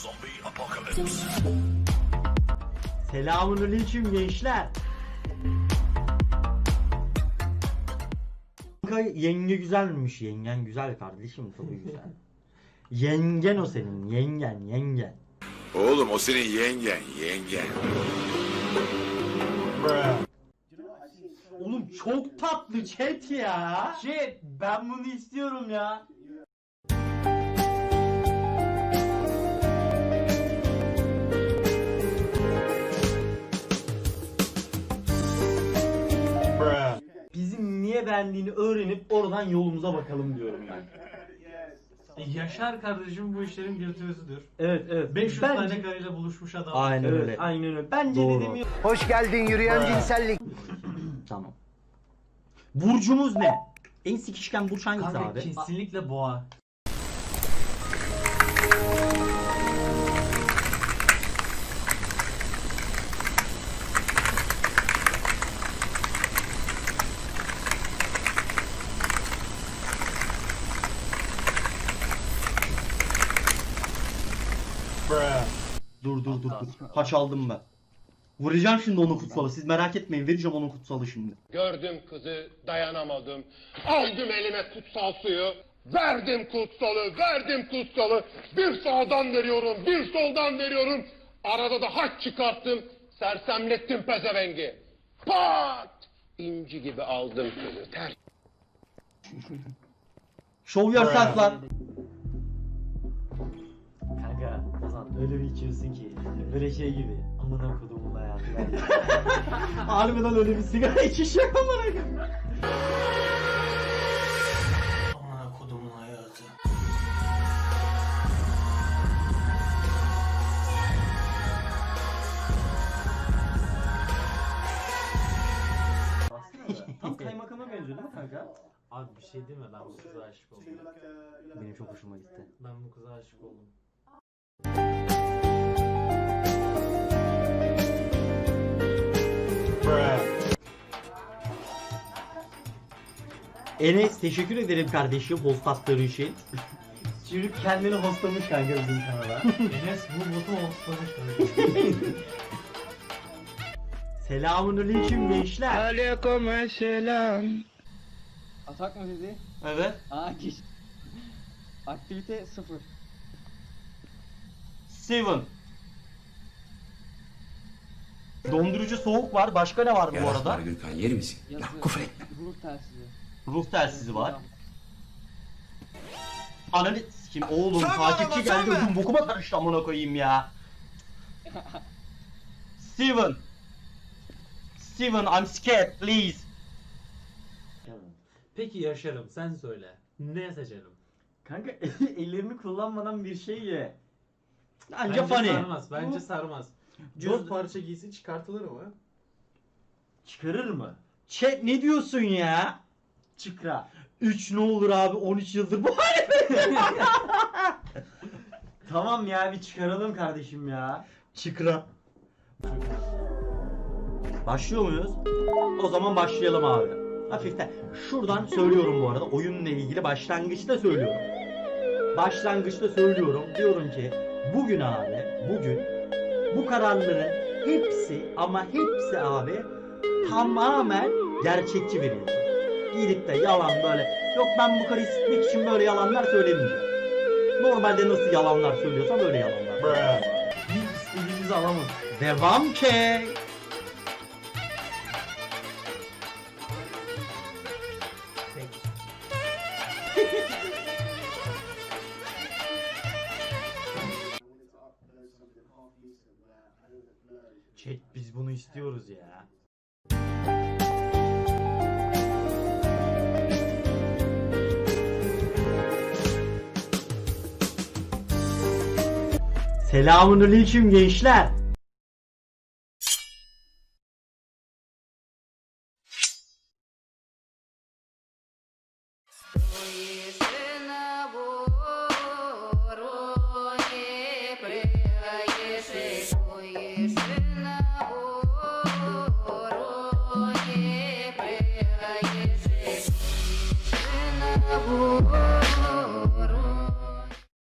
Zombie apocalypse. Selamünaleyküm gençler. Kanka yenge güzelmiş. Yengen güzel kardeşim tabii güzel. yengen o senin. Yengen yengen. Oğlum o senin yengen, yengen. Oğlum çok tatlı chat ya. Chat ben bunu istiyorum ya. Beğendiğini öğrenip oradan yolumuza bakalım diyorum ben. E, Yaşar kardeşim bu işlerin virtüözüdür. Evet evet. 500 Bence- tane karıyla buluşmuş adam. Aynen Evet, öyle. Aynen öyle. Bence Doğru. dediğim Hoş geldin yürüyen cinsellik. Tamam. Burcumuz ne? En sikişken burç hangisi Kanka abi? kesinlikle boğa. Dur dur dur dur. Kaç aldım ben. Vuracağım şimdi onu kutsalı. Siz merak etmeyin. Vereceğim onun kutsalı şimdi. Gördüm kızı, dayanamadım. Aldım elime kutsal suyu. Verdim kutsalı, verdim kutsalı. Bir sağdan veriyorum, bir soldan veriyorum. Arada da haç çıkarttım. Sersemlettim pezevengi. Pat! İnci gibi aldım kızı. Ter Show yourself lan. Öyle bir içiyorsun ki böyle şey gibi amına kodumun hayatı. Harbiden öyle bir sigara içiş yok amına amına kodumun hayatı. Tam kaymakama benziyor değil mi kanka? Abi bir şey değil mi ben bu kıza aşık oldum. Benim çok hoşuma gitti. Ben bu kıza aşık oldum. Enes teşekkür ederim kardeşim host için. Çocuk kendini hostlamış kanka bizim kanala. Enes bu botu oluşturmuş. Selamünaleyküm gençler. Atak mı dedi? Evet. Aa geç. Aktivite sıfır. Steven. Dondurucu soğuk var. Başka ne var bu arada? Gürkan yer misin? Yazı. Ruh telsizi. Ruh telsizi var. Ananı kim oğlum takipçi geldi ödüm bokuma karıştı amına koyayım ya. Steven. Steven I'm scared please. Peki Yaşar'ım sen söyle. Ne seçelim? Kanka ellerini kullanmadan bir şey ye. Anca Bence funny. sarmaz. Bence sarmaz. Cüz- Dört parça giysi çıkartılır mı? Çıkarır mı? Chat ne diyorsun ya? Çıkra. 3 ne olur abi 13 yıldır bu halde. tamam ya bir çıkaralım kardeşim ya. Çıkra. Başlıyor muyuz? O zaman başlayalım abi. Hafiften. Şuradan söylüyorum bu arada. Oyunla ilgili başlangıçta söylüyorum. Başlangıçta söylüyorum. Diyorum ki bugün abi, bugün bu kararların hepsi ama hepsi abi tamamen gerçekçi verilecek. Gidip de yalan böyle yok ben bu karıyı sikmek için böyle yalanlar söylemeyeceğim. Normalde nasıl yalanlar söylüyorsam öyle yalanlar. Biz istediğimizi alamadık. Devam ki. Chat biz bunu istiyoruz ya. Selamun aleyküm gençler. Oh